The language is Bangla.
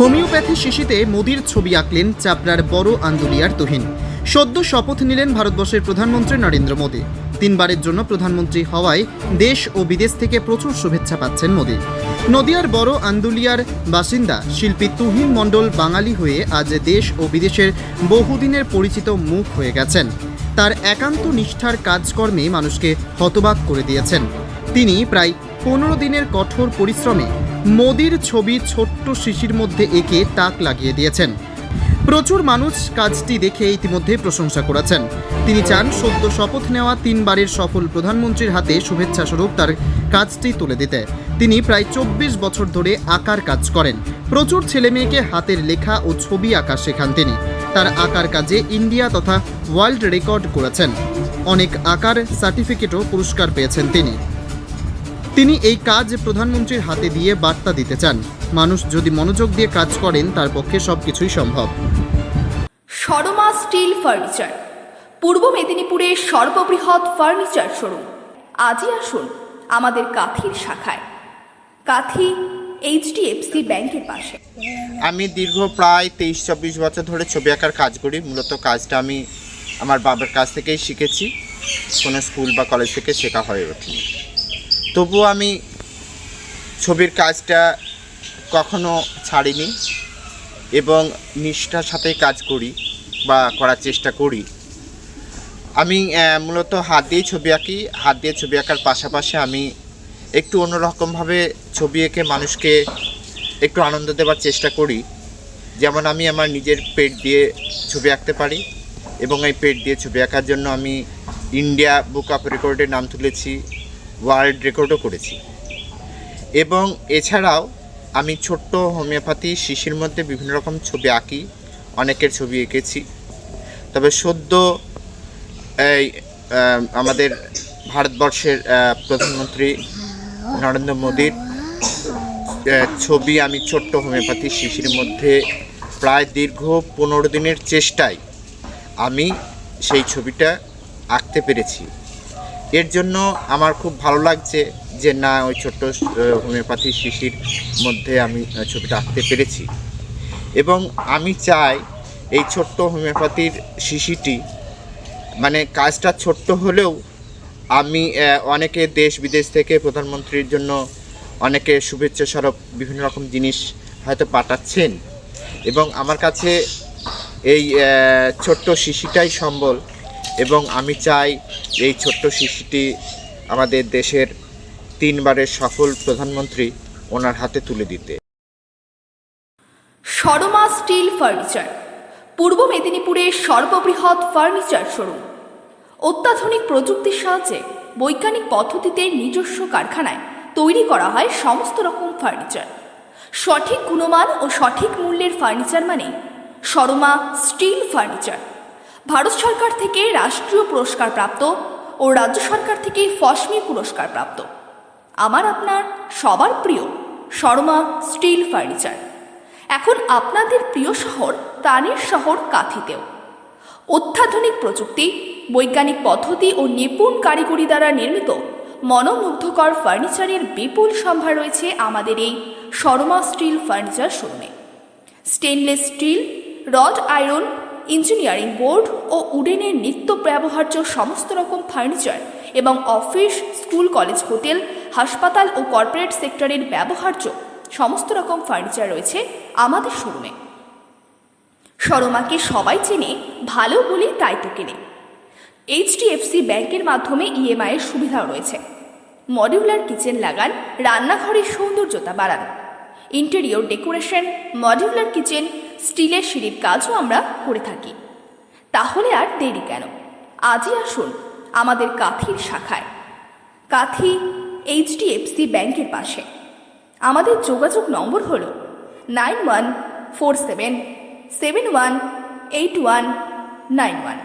হোমিওপ্যাথি শিশিতে মোদির ছবি আঁকলেন চাপড়ার বড় আন্দুলিয়ার তুহিন। সদ্য শপথ নিলেন ভারতবর্ষের প্রধানমন্ত্রী নরেন্দ্র মোদী। তিনবারের জন্য প্রধানমন্ত্রী হওয়ায় দেশ ও বিদেশ থেকে প্রচুর শুভেচ্ছা পাচ্ছেন মোদী। নদিয়ার বড় আন্দুলিয়ার বাসিন্দা শিল্পী তুহিন মণ্ডল বাঙালি হয়ে আজ দেশ ও বিদেশের বহুদিনের পরিচিত মুখ হয়ে গেছেন। তার একান্ত নিষ্ঠার কাজকর্মে মানুষকে হতবাক করে দিয়েছেন। তিনি প্রায় পনেরো দিনের কঠোর পরিশ্রমে মোদির ছবি ছোট্ট শিশির মধ্যে এঁকে তাক লাগিয়ে দিয়েছেন। প্রচুর মানুষ কাজটি দেখে ইতিমধ্যে প্রশংসা করেছেন। তিনি চান সদ্য শপথ নেওয়া তিনবারের সফল প্রধানমন্ত্রীর হাতে শুভেচ্ছা স্বরূপ তার কাজটি তুলে দিতে। তিনি প্রায় চব্বিশ বছর ধরে আঁকার কাজ করেন। প্রচুর ছেলেমেয়েকে হাতের লেখা ও ছবি আঁকা শেখান তিনি। তার আঁকার কাজে ইন্ডিয়া তথা ওয়ার্ল্ড রেকর্ড করেছেন। অনেক আঁকার সার্টিফিকেটও পুরস্কার পেয়েছেন তিনি। তিনি এই কাজ প্রধানমন্ত্রীর হাতে দিয়ে বার্তা দিতে চান। মানুষ যদি মনোযোগ দিয়ে কাজ করেন তার পক্ষে সবকিছুই সম্ভব। শর্মা স্টিল ফার্নিচার পূর্ব মেদিনীপুরের সর্ববৃহৎ ফার্নিচার শোরুম। আজই আসুন আমাদের কাথির শাখায়। কাথি এইচডিএফসি ব্যাংকের পাশে। আমি দীর্ঘ প্রায় তেইশ চব্বিশ বছর ধরে ছবি আঁকার কাজ করি। মূলত কাজটা আমি আমার বাবার কাছ থেকেই শিখেছি। কোনো স্কুল বা কলেজ থেকে শেখা হয়ে ওঠেনি। তবুও আমি ছবির কাজটা কখনো ছাড়িনি এবং নিষ্ঠার সাথে কাজ করি বা করার চেষ্টা করি। আমি মূলত হাত দিয়ে ছবি আঁকি। হাত দিয়ে ছবি আঁকার পাশাপাশি আমি একটু অন্যরকমভাবে ছবি এঁকে মানুষকে একটু আনন্দ দেওয়ার চেষ্টা করি। যেমন আমি আমার নিজের পেট দিয়ে ছবি আঁকতে পারি এবং এই পেট দিয়ে ছবি আঁকার জন্য আমি ইন্ডিয়া বুক অফ রেকর্ডের নাম তুলেছি। ওয়ার্ল্ড রেকর্ডও করেছি। এবং এছাড়াও আমি ছোট্ট হোমিওপ্যাথি শিশির মধ্যে বিভিন্ন রকম ছবি আঁকি, অনেকের ছবি এঁকেছি। তবে সদ্য এই আমাদের ভারতবর্ষের প্রধানমন্ত্রী নরেন্দ্র মোদীর ছবি আমি ছোট্ট হোমিওপ্যাথি শিশির মধ্যে প্রায় দীর্ঘ পনেরো দিনের চেষ্টায় আমি সেই ছবিটা আঁকতে পেরেছি। এর জন্য আমার খুব ভালো লাগছে যে, না, ওই ছোট্ট হোমিওপ্যাথি শিশির মধ্যে আমি ছবিটা আঁকতে পেরেছি। এবং আমি চাই এই ছোট্ট হোমিওপ্যাথির শিশিটি মানে কাজটা ছোট্ট হলেও আমি অনেকে দেশ বিদেশ থেকে প্রধানমন্ত্রীর জন্য অনেকে শুভেচ্ছা স্বরূপ বিভিন্ন রকম জিনিস হয়তো পাঠাচ্ছেন। এবং আমার কাছে এই ছোট্ট শিশিটাই সম্বল এবং আমি চাই এই ছোট্ট শিশুটি আমাদের দেশের তিনবারের সফল প্রধানমন্ত্রী ওনার হাতে তুলে দিতে। শর্মা স্টিল ফার্নিচার, পূর্ব মেদিনীপুরের সর্ববৃহৎ ফার্নিচার শোরুম। অত্যাধুনিক প্রযুক্তির সাহায্যে বৈজ্ঞানিক পদ্ধতিতে নিজস্ব কারখানায় তৈরি করা হয় সমস্ত রকম ফার্নিচার। সঠিক গুণমান ও সঠিক মূল্যের ফার্নিচার মানে শর্মা স্টিল ফার্নিচার। ভারত সরকার থেকে রাষ্ট্রীয় পুরস্কার প্রাপ্ত ও রাজ্য সরকার থেকে ফসমি পুরস্কার প্রাপ্ত। আমার আপনার সবার প্রিয় শর্মা স্টিল ফার্নিচার। এখন আপনাদের প্রিয় শহর প্রাণের শহর কাথিতেও। অত্যাধুনিক প্রযুক্তি, বৈজ্ঞানিক পদ্ধতি ও নিপুণ কারিগরি দ্বারা নির্মিত মনোমুগ্ধকর ফার্নিচারের বিপুল সম্ভার রয়েছে আমাদের এই শর্মা স্টিল ফার্নিচার শোরুমে। Stainless steel, rod iron engineering board ও উডেনের নিত্য ব্যবহার্য সমস্ত রকম ফার্নিচার এবং অফিস, স্কুল, কলেজ, হোটেল, হাসপাতাল ও কর্পোরেট সেক্টরের ব্যবহার্য সমস্ত রকম ফার্নিচার রয়েছে আমাদের শোরুমে। শর্মাকে সবাই চেনে, ভালো বলে তাই তো কেনে। এইচডিএফসি ব্যাংকের মাধ্যমে ইএমআই এর সুবিধাও রয়েছে। মডিউলার কিচেন লাগান, রান্নাঘরের সৌন্দর্যতা বাড়ান। ইন্টেরিয়র ডেকোরেশন, মডিউলার কিচেন স্টিলের সিঁড়ির কাজও আমরা করে থাকি। তাহলে আর দেরি কেন? আজই আসুন আমাদের কাথির শাখায়। কাথি এইচডিএফসি ব্যাংকের পাশে। আমাদের যোগাযোগ নম্বর হল nine one four seven seven one eight one nine one.